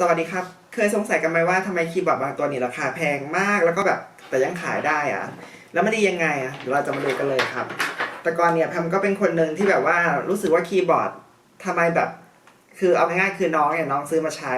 สวัสดีครับ เคยสงสัยกันไหมว่าทำไมคีย์บอร์ดบางตัวนี่ราคาแพงมากแล้วก็แบบแต่ยังขายได้อะแล้วมันดียังไงอะเดี๋ยวเราจะมาดูกันเลยครับ แต่ก่อนเนี่ยแพมก็เป็นคนหนึ่งที่แบบว่ารู้สึกว่าคีย์บอร์ดทำไมแบบ คือเอาง่ายๆคือน้องเนี่ยน้องซื้อมาใช้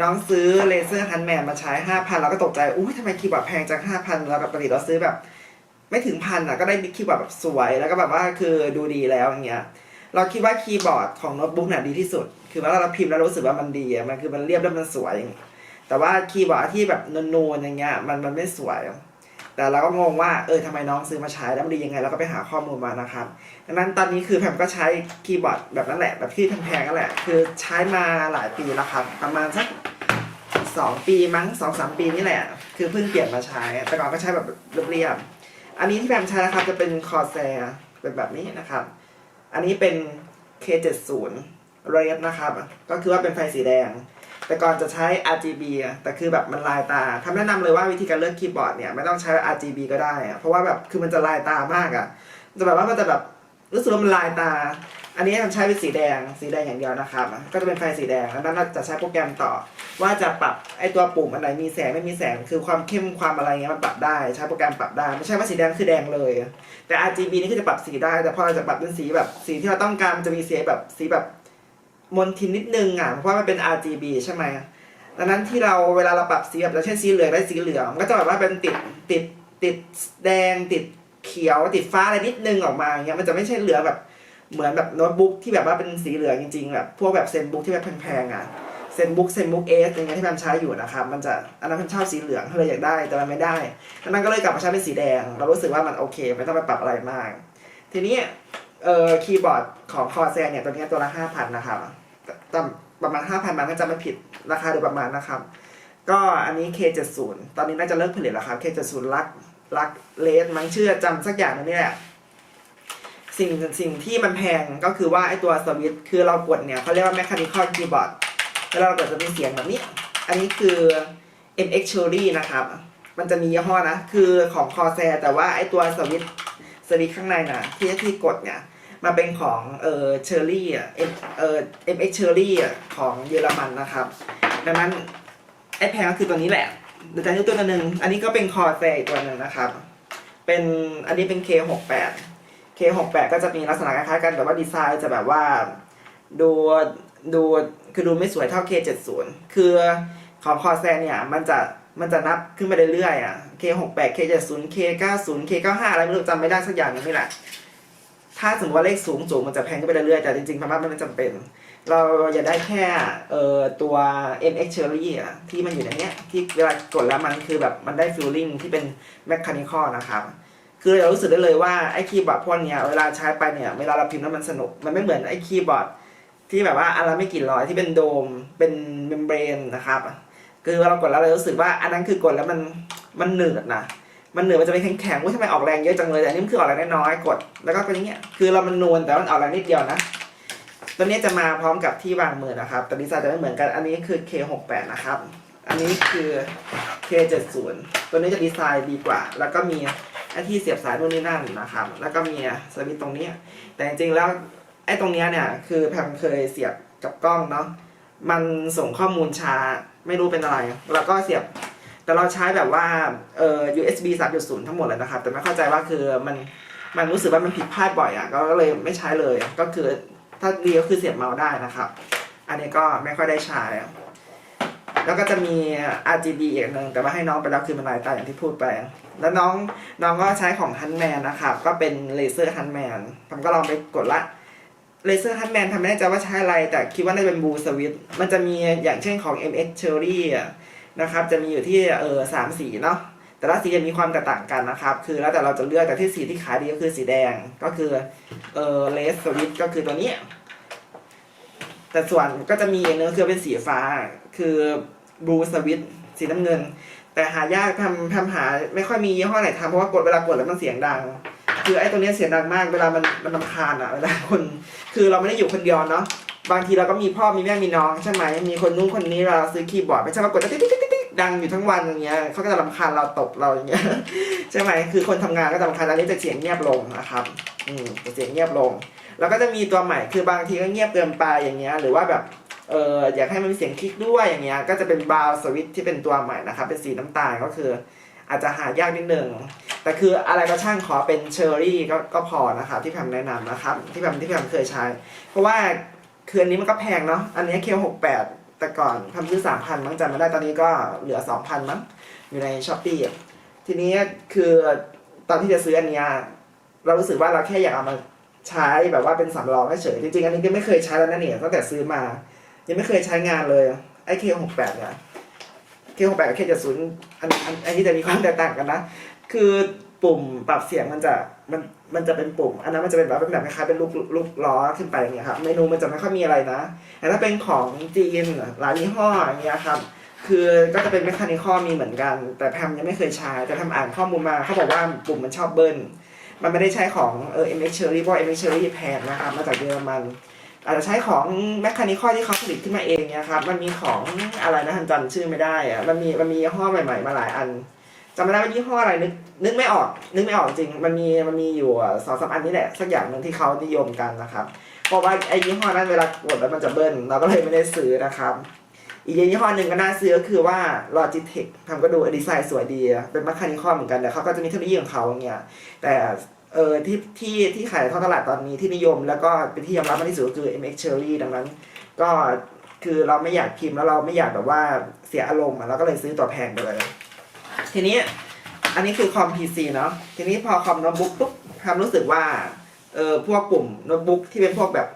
น้องซื้อเลเซอร์ฮันแมนมาใช้ห้าพันเราก็ตกใจอุ้ยทำไมคีย์บอร์ดแพงจังห้าพันเราปกติเราซื้อแบบ ไม่ถึงพันอะก็ได้คีย์บอร์ดแบบสวย แล้วก็แบบว่าคือดูดีแล้วอย่างเงี้ย เราคิดว่าคีย์บอร์ดของโน้ตบุ๊กน่ะดีที่สุด คือว่าเราพิมพ์แล้วรู้สึกว่ามันดีอะมันคือมันเรียบแล้วมันสวย แต่ว่าคีย์บอร์ดที่แบบนูนๆอย่างเงี้ยมันมันไม่สวย แต่เราก็งงว่าเออทำไมน้องซื้อมาใช้แล้วมันดียังไงเราก็ไปหาข้อมูลมานะครับดังนั้นตอนนี้คือแพมก็ใช้คีย์บอร์ดแบบนั้นแหละแบบที่แพงๆนั่นแหละ คือใช้มาหลายปีแล้วครับประมาณสักสองปีมั้งสองสามปีนี่แหละ คือเพิ่งเปลี่ยนมาใช้ แต่ก่อนก็ใช้แบบเรียบๆอันนี้ที่แพมใช้นะครับจะเป็นคอแซเป็นแบบนี้นะครับ อันนี้เป็น K70 Red นะครับ ก็คือว่าเป็นไฟสีแดง แต่ก่อนจะใช้ RGB แต่คือแบบมันลายตาคำแนะนำเลยว่าวิธีการเลือกคีย์บอร์ดเนี่ยไม่ต้องใช้ RGB ก็ได้ เพราะว่าแบบคือมันจะลายตามากอะจะแบบว่ามันจะแบบรู้สึกว่ามันลายตา อันนี้มันใช้เป็นสีแดงสีแดงอย่างเดียวนะครับ ก็จะเป็นไฟสีแดงแล้วนั้นเราจะใช้โปรแกรมต่อ ว่าจะปรับไอตัวปุ่มอันไหนมีแสงไม่มีแสงคือความเข้มความอะไรเงี้ยมันปรับได้ใช้โปรแกรมปรับได้ไม่ใช่ว่าสีแดงคือแดงเลย แต่ RGB นี่คือจะปรับสีได้ แต่พอเราจะปรับเป็นสีแบบสีที่เราต้องการมันจะมีสีแบบสีแบบมนทินนิดนึงอะเพราะว่ามันเป็น RGB ใช่ไหมดังนั้นที่เราเวลาเราปรับสีแบบเราเช่นสีเหลืองได้สีเหลืองมันก็จะแบบว่าเป็นติดติดติดแดงติดเขียวติดฟ้าอะไรนิดนึงออกมาเงี้ยมันจะไม่ใช่เหลือแบบ เหมือนแบบโน้ตบุ๊กที่แบบว่าเป็นสีเหลืองจริงๆแบบพวกแบบเซนบุ๊กที่แบบแพงๆอะเซนบุ๊กเซนบุ๊กเอสอย่างเงี้ยที่แพมใช้อยู่นะครับมันจะอันนั้นแพมชอบสีเหลืองเลยอยากได้แต่มันไม่ได้ดังนั้นก็เลยกลับมาใช้เป็นสีแดง เรารู้สึกว่ามันโอเค ไม่ต้องไปปรับอะไรมาก ทีนี้เอ่อคีย์บอร์ดของคอแซนเนี่ยตัวนี้ตัวละห้าพันนะครับต่ำประมาณห้าพันบาทถ้าจำไม่ผิดราคาโดยประมาณนะครับ ก็อันนี้ K70 ตอนนี้น่าจะเลิกผลิตแล้วครับ K70 ลักลักเลสมั้งเชื่อจำสักอย่างนึงนี่แหละ สิ่งสิ่งที่มันแพงก็คือว่าไอตัวสวิตคือเรากดเนี่ยเขาเรียกว่า mechanical keyboard เวลาเรากดจะมีเสียงแบบนี้ อันนี้คือ MX Cherry นะครับ มันจะมียี่ห้อนะ คือของ Corsair แต่ว่าไอตัวสวิตสวิตข้างในนะที่ที่กดเนี่ยมาเป็นของเอ่อ Cherry อะ M เอ่อ MX Cherry อะของเยอรมันนะครับ ดังนั้นไอแพงก็คือตัวนี้แหละเดี๋ยวจะนิ้วตัวหนึ่งอันนี้ก็เป็น Corsair อีกตัวหนึ่งนะครับ เป็นอันนี้เป็น K68 K68 ก็จะมีลักษณะคล้ายๆกันแต่ว่าดีไซน์จะแบบว่าดูดูคือดูไม่สวยเท่า K70 คือของคอแซเนี่ยมันจะมันจะนับขึ้นไปเรื่อยๆอะ K68 K70 K90 K95 อะไรไม่รู้จำไม่ได้สักอย่างหนึงนี่แหละ ถ้าสมมติว่าเลขสูงสูงมันจะแพงขึ้นไปเรื่อยๆ แต่จริงๆพม่ามันไม่จำเป็น เราอยากได้แค่เอ่อตัว MX Cherry อะที่มันอยู่ในเนี้ยที่เวลากดแล้วมันคือแบบมันได้ feeling ที่เป็น mechanical นะครับ คือเรารู้สึกได้เลยว่าไอ้คีย์บอร์ดพวกเนี้ยเวลาใช้ไปเนี่ยเวลาเราพิมพ์แล้วมันสนุก มันไม่เหมือนไอ้คีย์บอร์ดที่แบบว่าอันละไม่กี่ร้อยที่เป็นโดมเป็นเมมเบรนนะครับคือเรากดแล้วเรารู้สึกว่าอันนั้นคือกดแล้วมันมันเหนืดนะมันเหนืดมันจะเป็นแข็งๆว่าทำไมออกแรงเยอะจังเลยแต่อันนี้มันคือออกแรงน้อยๆกดแล้วก็เป็นอย่างเงี้ยคือเรามันนวลแต่มันออกแรงนิดเดียวนะตัวนี้จะมาพร้อมกับที่วางมือนะครับแต่ดีไซน์จะไม่เหมือนกันอันนี้คือ K68 นะครับ อันนี้คือ K70 ตัวนี้จะดีไซน์ดีกว่า แล้วก็มี ไอ้ที่เสียบสายนู่นนี่นั่นนะครับ แล้วก็มีสวิตช์ตรงนี้ แต่จริงๆแล้วไอ้ตรงเนี้ยเนี่ยคือแพมเคยเสียบกับกล้องเนาะมันส่งข้อมูลช้าไม่รู้เป็นอะไร แล้วก็เสียบ แต่เราใช้แบบว่าเอ่อ USB 3.0 ทั้งหมดเลยนะครับ แต่ไม่เข้าใจว่าคือมันมันรู้สึกว่ามันผิดพลาดบ่อยอะก็เลยไม่ใช้เลยก็คือถ้าดีก็คือเสียบเมาส์ได้นะครับ อันนี้ก็ไม่ค่อยได้ใช้ แล้วก็จะมี RGB อีกหนึ่งแต่ว่าให้น้องไปแล้วคือมันลายตาอย่างที่พูดไป แล้วน้องน้องก็ใช้ของฮันแมนนะครับก็เป็นเลเซอร์ฮันแมนผมก็ลองไปกดละเลเซอร์ฮันแมนทำไม่แน่ใจว่าใช้อะไร แต่คิดว่าน่าจะเป็นบูสวิตมันจะมีอย่างเช่นของ MX Cherry อะนะครับจะมีอยู่ที่เออสามสีเนาะแต่ละสีจะมีความแตกต่างกันนะครับ คือแล้วแต่เราจะเลือกแต่ที่สีที่ขายดีก็คือสีแดงก็คือเออเลสสวิตก็คือตัวนี้ แต่ส่วนก็จะมีเนื้อคือเป็นสีฟ้า คือบลูสวิตสีน้ำเงิน แต่หายากทำทำหาไม่ค่อยมียี่ห้อไหนทำเพราะว่ากดเวลากดแล้วมันเสียงดัง คือไอ้ตัวนี้เสียงดังมากเวลามันมันลำคาญอะเวลาคนคือเราไม่ได้อยู่คนเดียวเนาะบางทีเราก็มีพ่อมีแม่มีน้องใช่ไหมมีคนนู้นคนนี้เราซื้อคีย์บอร์ดไม่ใช่ว่ากดติ๊กติ๊กติ๊กติ๊กดังอยู่ทั้งวันอย่างเงี้ยเขาก็จะรำคาญเราตบเราอย่างเงี้ยใช่ไหมคือคนทำงานก็จะรำคาญอันนี้จะเสียงเงียบลงนะครับ อืมจะเสียงเงียบลง แล้วก็จะมีตัวใหม่คือบางทีก็เงียบเกินไปอย่างเงี้ยหรือว่าแบบเอออยากให้มันมีเสียงคลิกด้วยอย่างเงี้ยก็จะเป็นบาวสวิตที่เป็นตัวใหม่นะครับเป็นสีน้ำตาลก็คือ อาจจะหายากนิดนึงแต่คืออะไรก็ช่างขอเป็นเชอร์รี่ก็ก็พอนะครับที่แพมแนะนำนะครับ ที่แพมที่แพมเคยใช้ เพราะว่าคืนนี้มันก็แพงเนาะอันนี้เคหกแปดแต่ก่อนแพมซื้อสามพันมั้งจำไม่ได้ตอนนี้ก็เหลือสองพันมั้งอยู่ในช้อปปี้ทีนี้คือตอนที่จะซื้ออันเนี้ยเรารู้สึกว่าเราแค่อยากเอามา ใช้แบบว่าเป็นสำรองเฉยจริงๆอันนี้ก็ไม่เคยใช้แล้วนะเนี่ยตั้งแต่ซื้อมา ยังไม่เคยใช้งานเลยไอ้เคหกแปดเนี่ยเคหกแปดกับเคเจ็ดศูนย์อันอันอันนี้จะมีความแตกต่างกันนะ คือปุ่มปรับเสียงมันจะมันมันจะเป็นปุ่ม อันนั้นมันจะเป็นแบบเป็นแบบคล้ายๆเป็นลูกลูกล้อขึ้นไปอย่างเงี้ยครับเมนูมันจะไม่ค่อยมีอะไรนะแต่ถ้าเป็นของจีนหลายยี่ห้ออย่างเงี้ยครับคือก็จะเป็นแมคคานิคอมีเหมือนกัน แต่แพมยังไม่เคยใช้แต่แพมอ่านข้อมูลมาเขาบอกว่าปุ่มมันชอบเบิ้ล มันไม่ได้ใช้ของเออ MX Cherry เพราะ MX Cherry แพงนะครับมาจากเยอรมัน อาจจะใช้ของแมคคานิคอที่เขาผลิตขึ้นมาเองเนี่ยครับ มันมีของอะไรนะทันจำชื่อไม่ได้อะมันมีมันมียี่ห้อใหม่ๆ มาหลายอันจำไม่ได้ว่ายี่ห้ออะไรนึกนึกไม่ออก นึกไม่ออกจริง มันมีมันมีอยู่สองสามอันนี้แหละสักอย่างหนึ่งที่เขานิยมกันนะครับ เพราะว่าไอ้ยี่ห้อนั้นเวลากดแล้วมันจะเบิ้ลเราก็เลยไม่ได้ซื้อนะครับ อีกยี่ห้อหนึ่งก็น่าซื้อก็คือว่า Logitech ทำก็ดูดีไซน์สวยดี เป็นมาคานิคอเหมือนกันแต่เขาก็จะมีเทคโนโลยีของเขาอย่างเงี้ยแต่เออที่ที่ที่ขายในท้องตลาดตอนนี้ที่นิยม แล้วก็เป็นที่ยอมรับมากที่สุดก็คือ MX Cherry ดังนั้น ก็คือเราไม่อยากพิมพ์แล้วเราไม่อยากแบบว่าเสียอารมณ์เราก็เลยซื้อตัวแพงไปเลยทีนี้อันนี้คือคอม PC เนาะทีนี้พอคอมโน้ตบุ๊กปุ๊บทำรู้สึกว่าเออพวกปุ่มโน้ตบุ๊กที่เป็นพวกแบบ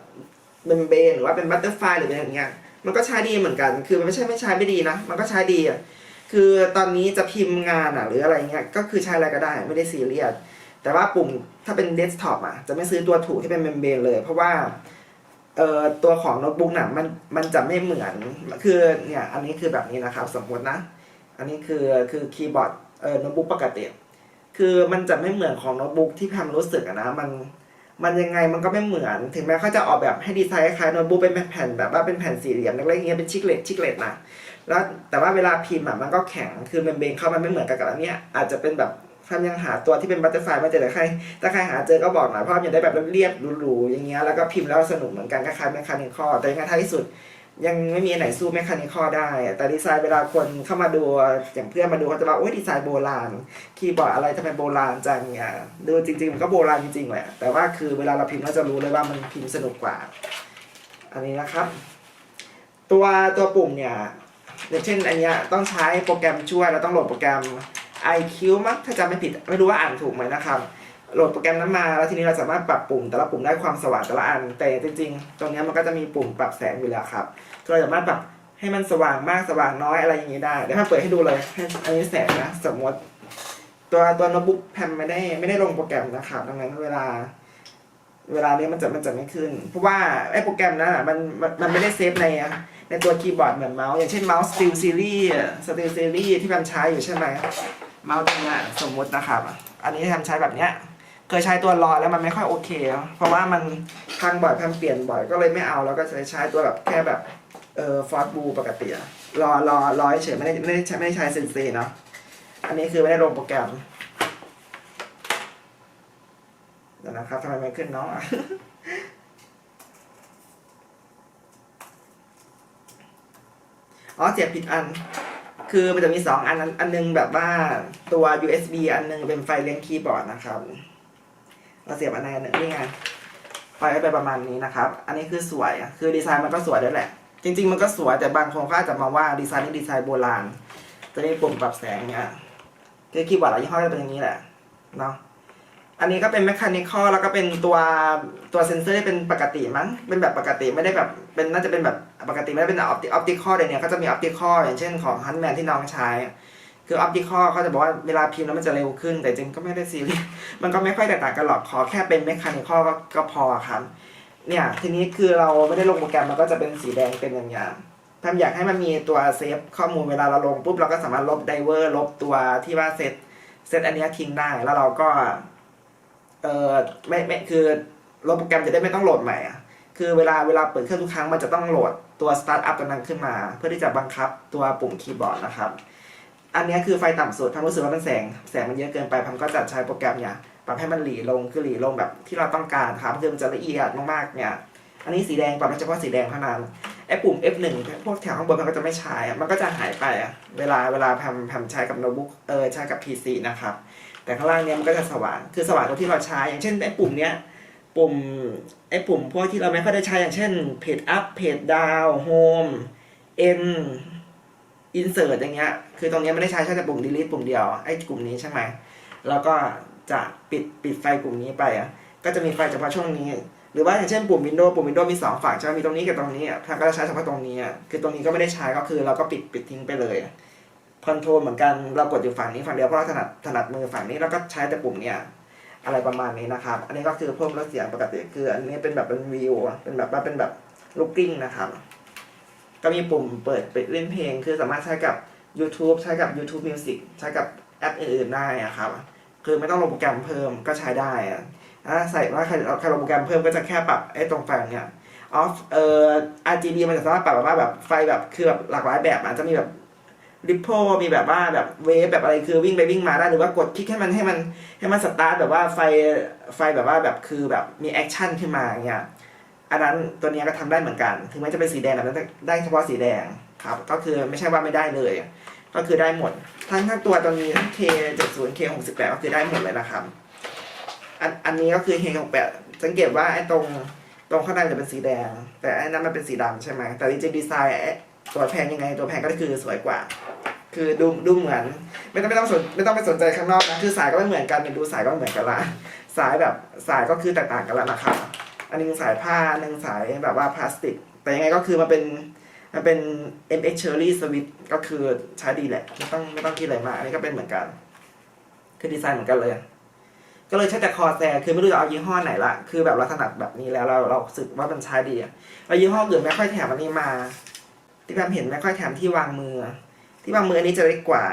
เบนเบนหรือว่าเป็นบัตเตอร์ไฟหรือเป็นอย่างเงี้ย มันก็ใช้ดีเหมือนกัน คือมันไม่ใช่ไม่ใช้ไม่ดีนะ มันก็ใช้ดีอะ คือตอนนี้จะพิมพ์งานอะหรืออะไรเงี้ย ก็คือใช้อะไรก็ได้ไม่ได้ซีเรียส แต่ว่าปุ่มถ้าเป็นเดสก์ท็อปอะจะไม่ซื้อตัวถูกที่เป็นเมมเบรนเลย เพราะว่าเอ่อตัวของโน้ตบุ๊กน่ะมันมันจะไม่เหมือน คือเนี่ยอันนี้คือแบบนี้นะครับสมมตินะ อันนี้คือคือคีย์บอร์ดเอ่อโน้ตบุ๊กปกติ คือมันจะไม่เหมือนของโน้ตบุ๊กที่แพมรู้สึกอะนะมัน มันยังไงมันก็ไม่เหมือน ถึงแม้เขาจะออกแบบให้ดีไซน์คล้ายโน้ตบุ๊กเป็นแผ่นแบบว่าเป็นแผ่นสี่เหลี่ยมเล็กๆอย่างเงี้ยเป็นชิกเลตชิกเลตนะแล้วแต่ว่าเวลาพิมพ์อะมันก็แข็งคือเบนเบรนเข้ามันไม่เหมือนกันกับอันเนี้ยอาจจะเป็นแบบทำยังหาตัวที่เป็นบัตเตอร์ไฟไม่เจอแต่ใครถ้าใครหาเจอก็บอกหน่อยเพราะมันจะได้แบบเรียบๆหรูๆอย่างเงี้ยแล้วก็พิมพ์แล้วสนุกเหมือนกันคล้ายๆแมคคานิคอแต่ยังไงท้ายที่สุด ยังไม่มีไหนสู้แมคคานิคอได้แต่ดีไซน์เวลาคนเข้ามาดูอย่างเพื่อนมาดูเขาจะบอกโอ้ยดีไซน์โบราณ คีย์บอร์ดอะไรทำไมโบราณจังเนี่ยดูจริง ๆ มันก็โบราณจริงๆแหละแต่ว่าคือเวลาเราพิมพ์เราจะรู้เลยว่ามันพิมพ์สนุกกว่า อันนี้นะครับ ตัวตัวปุ่มเนี่ยอย่างเช่นอันเนี้ยต้องใช้โปรแกรมช่วยเราต้องโหลดโปรแกรม IQ มั้งถ้าจำไม่ผิดไม่รู้ว่าอ่านถูกไหมนะครับ โหลดโปรแกรมนั้นมา แล้วทีนี้เราสามารถปรับปุ่มแต่ละปุ่มได้ความสว่างแต่ละอัน แต่จริง ๆ ตรงนี้มันก็จะมีปุ่มปรับแสงอยู่แล้วครับ ก็เราสามารถปรับให้มันสว่างมากสว่างน้อยอะไรอย่างนี้ได้ เดี๋ยวถ้าเปิดให้ดูเลยให้อันนี้แสงนะ สมมติตัวตัวโน้ตบุ๊กแพมไม่ได้ไม่ได้ลงโปรแกรมนะครับ ดังนั้นเวลา เวลาเนี้ยมันจะมันจะไม่ขึ้น เพราะว่าไอ้โปรแกรมนั้นอะมันมันมันไม่ได้เซฟในในตัวคีย์บอร์ดเหมือนเมาส์อย่างเช่นเมาส์ Steel Series อะ Steel Series ที่แพมใช้อยู่ใช่ไหมเมาส์ตัวนี้สมมตินะครับ อันนี้แพมใช้แบบเนี้ย เคยใช้ตัวรอแล้วมันไม่ค่อยโอเค เพราะว่ามันพังบ่อยแพมเปลี่ยนบ่อยก็เลยไม่เอาแล้วก็จะใช้ตัวแบบแค่แบบเอ่อฟอร์ดบูปกติอะรอรอรอเฉยไม่ได้ไม่ได้ใช้ไม่ได้ใช้เซนเซเนาะอันนี้คือไม่ได้ลงโปรแกรมเดี๋ยวนะครับทำไมไม่ขึ้นเนาะอ๋อเสียบผิดอัน คือมันจะมีสองอันอันนหนึงแบบว่าตัว USB อันหนึงเป็นไฟเลี้ยงคีย์บอร์ดนะครับ เราเสียบอันไหนอันหนึ่งนี่ไงไฟก็ไปประมาณนี้นะครับ อันนี้คือสวยคือดีไซน์มันก็สวยด้วยแหละ จริง ๆ มันก็สวยแต่บางคนก็อาจจะมาว่าดีไซน์นี่ดีไซน์โบราณ จะมีปุ่มปรับแสงเนี่ยคือคีย์บอร์ดหลายยี่ห้อจะเป็นอย่างนี้แหละเนาะอันนี้ก็เป็นแมคคานิคอลแล้วก็เป็นตัวตัวเซนเซอร์ที่เป็นปกติมั้งเป็นแบบปกติไม่ได้แบบเป็นน่าจะเป็นแบบปกติไม่ได้เป็นออปติออปติคอลเดี๋ยวนี้เขาจะมีออปติคอลอย่างเช่นของฮันแมนที่น้องใช้ คือออปติคอเขาจะบอกว่าเวลาพิมพ์แล้วมันจะเร็วขึ้น แต่จริงก็ไม่ได้ซีเรียสมันก็ไม่ค่อยแตกต่างกันหรอกขอแค่เป็นแมคคานิคอก็ก็พอครับเนี่ยทีนี้คือเราไม่ได้ลงโปรแกรมมันก็จะเป็นสีแดงเป็นอย่างอย่างๆแพมอยากให้มันมีตัวเซฟข้อมูลเวลาเราลงปุ๊บเราก็สามารถลบไดเวอร์ลบตัวที่ว่าเซตเซตอันเนี้ยทิ้งได้แล้วเราก็เออไม่ไม่คือลบโปรแกรมจะได้ไม่ต้องโหลดใหม่อะคือเวลาเวลาเปิดเครื่องทุกครั้งมันจะต้องโหลดตัว Start Up ตัวนั้นขึ้นมา เพื่อที่จะบังคับตัวปุ่มคีย์บอร์ดนะครับ อันนี้คือไฟต่ำสุดพัมรู้สึกว่ามันแสงแสงมันเยอะเกินไปพัมก็จัดใช้โปรแกรมเนี่ยปรับให้มันหลีลงคือหลีลงแบบที่เราต้องการครับคือมันจะละเอียดมากๆเนี่ยอันนี้สีแดงปรับเฉพาะสีแดงเท่านั้นไอ้ปุ่ม F1 พวกแถวข้างบนมันก็จะไม่ใช้อะมันก็จะหายไปอะเวลาเวลาแพมแพมใช้กับโน้ตบุ๊กเออใช้กับ PC นะครับ แต่ข้างล่างเนี้ยมันก็จะสว่าง คือสว่างตรงที่เราใช้ อย่างเช่นไอ้ปุ่มเนี้ย ปุ่มไอ้ปุ่มพวกที่เราไม่ค่อยได้ใช้อย่างเช่นเพจอัพเพจดาวโฮมเอ็น อินเสิร์ตอย่างเงี้ย คือตรงเนี้ยไม่ได้ใช้ใช้แต่ปุ่ม delete ปุ่มเดียว ไอ้กลุ่มนี้ใช่ไหม แล้วก็จะปิดปิดไฟกลุ่มนี้ไปอะ ก็จะมีไฟเฉพาะช่วงนี้ หรือว่าอย่างเช่นปุ่ม Windows ปุ่ม Windows มีสองฝั่งใช่ไหมมีตรงนี้กับตรงนี้อะทางก็จะใช้เฉพาะตรงนี้อะคือตรงนี้ก็ไม่ได้ใช้ก็คือเราก็ปิดปิดทิ้งไปเลยคอนโทรลเหมือนกัน เรากดอยู่ฝั่งนี้ฝั่งเดียวเพราะเราถนัดถนัดมือฝั่งนี้แล้วก็ใช้แต่ปุ่มเนี้ยอะไรประมาณนี้นะครับ อันนี้ก็คือเพิ่มลดเสียงปกติคืออันนี้เป็นแบบเป็นวิวเป็นแบบว่าเป็นแบบลูกกิ้งนะครับ ก็มีปุ่มเปิดปิดเล่นเพลง คือสามารถใช้กับ YouTube ใช้กับ YouTube Music ใช้กับแอปอื่นๆได้อะครับ คือไม่ต้องลงโปรแกรมเพิ่มก็ใช้ได้อะใส่ว่าใครใครลงโปรแกรมเพิ่มก็จะแค่ปรับไอ้ตรงไฟเนี่ย off เอ่อ RGB มันจะสามารถปรับแบบว่าแบบไฟแบบคือแบบหลากหลายแบบอาจจะมีแบบ ripple มีแบบว่าแบบเวฟแบบอะไรคือวิ่งไปวิ่งมาได้หรือว่ากดคลิกให้มันให้มันให้มันสตาร์ทแบบว่าไฟไฟแบบว่าแบบคือแบบมีแอคชั่นขึ้นมาเงี้ย อันนั้นตัวนี้ก็ทำได้เหมือนกัน ถึงแม้จะเป็นสีแดงแต่ได้เฉพาะสีแดงครับ ก็คือไม่ใช่ว่าไม่ได้เลย ก็คือได้หมด ทั้งทั้งตัวตัวนี้ทั้ง K 70 K 68ก็คือได้หมดเลยนะครับ อันอันนี้ก็คือ K 68สังเกตว่าไอ้ตรงตรงข้างในจะเป็นสีแดง แต่อันนั้นมันเป็นสีดำใช่ไหมแต่จริงๆดีไซน์ตัวแพงยังไงตัวแพงก็คือสวยกว่า คือดูดูเหมือน ไม่ต้องไม่ต้องสนไม่ต้องไปสนใจข้างนอกนะคือสายก็ไม่เหมือนกันดูสายก็ไม่เหมือนกันละสายแบบสายก็คือแตกต่างกันแล้วนะครับ อันนึงสายผ้าอันหนึงสายแบบว่าพลาสติก แต่ยังไงก็คือมันเป็นมันเป็น MX Cherry Switch ก็คือใช้ดีแหละไม่ต้องไม่ต้องคิดอะไรมากอันนี้ก็เป็นเหมือนกัน คือดีไซน์เหมือนกันเลย ก็เลยใช้แต่คอแซคือไม่รู้จะเอายี่ห้อไหนละ คือแบบเราถนัดแบบนี้แล้วเราเราสึกว่ามันใช้ดีอะแล้วยี่ห้ออื่นไม่ค่อยแถมอันนี้มา ที่แพมเห็นไม่ค่อยแถมที่วางมือ ที่วางมืออันนี้จะเล็กกว่า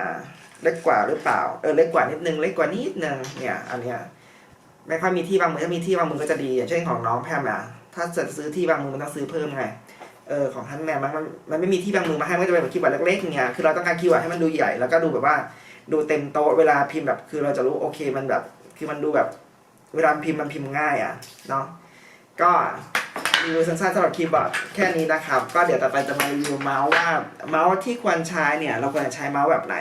เล็กกว่าหรือเปล่า เออเล็กกว่านิดนึงเล็กกว่านิดนึงเนี่ย อันเนี้ย ไม่ค่อยมีที่วางมือถ้ามีที่วางมือก็จะดีอย่างเช่นของน้องแพมอะถ้าจะซื้อที่วางมือมันต้องซื้อเพิ่มไงเออของท่านแมนมันมันไม่มีที่วางมือมาให้มันก็จะเป็นแบบคีย์บอร์ดเล็กๆอย่างเงี้ยคือเราต้องการคีย์บอร์ดให้มันดูใหญ่แล้วก็ดูแบบว่าดูเต็มโต๊ะเวลาพิมพ์แบบ คือเราจะรู้โอเคมันแบบ คือมันดูแบบ เวลาพิมพ์มันพิมพ์ง่ายอะเนาะก็รีวิวสั้นๆสำหรับคีย์บอร์ดแค่นี้นะครับ ก็เดี๋ยวต่อไปจะมารีวิวเมาส์ว่าเมาส์ที่ควรใช้เนี่ย เราควรจะใช้เมาส์แบบไหน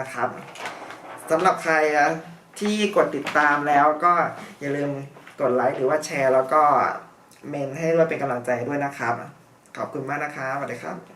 นะครับสำหรับใครอะ ที่กดติดตามแล้วก็อย่าลืมกดไลค์หรือว่าแชร์ แล้วก็เมนให้ด้วยเป็นกำลังใจด้วยนะครับ ขอบคุณมากนะครับสวัสดีครับ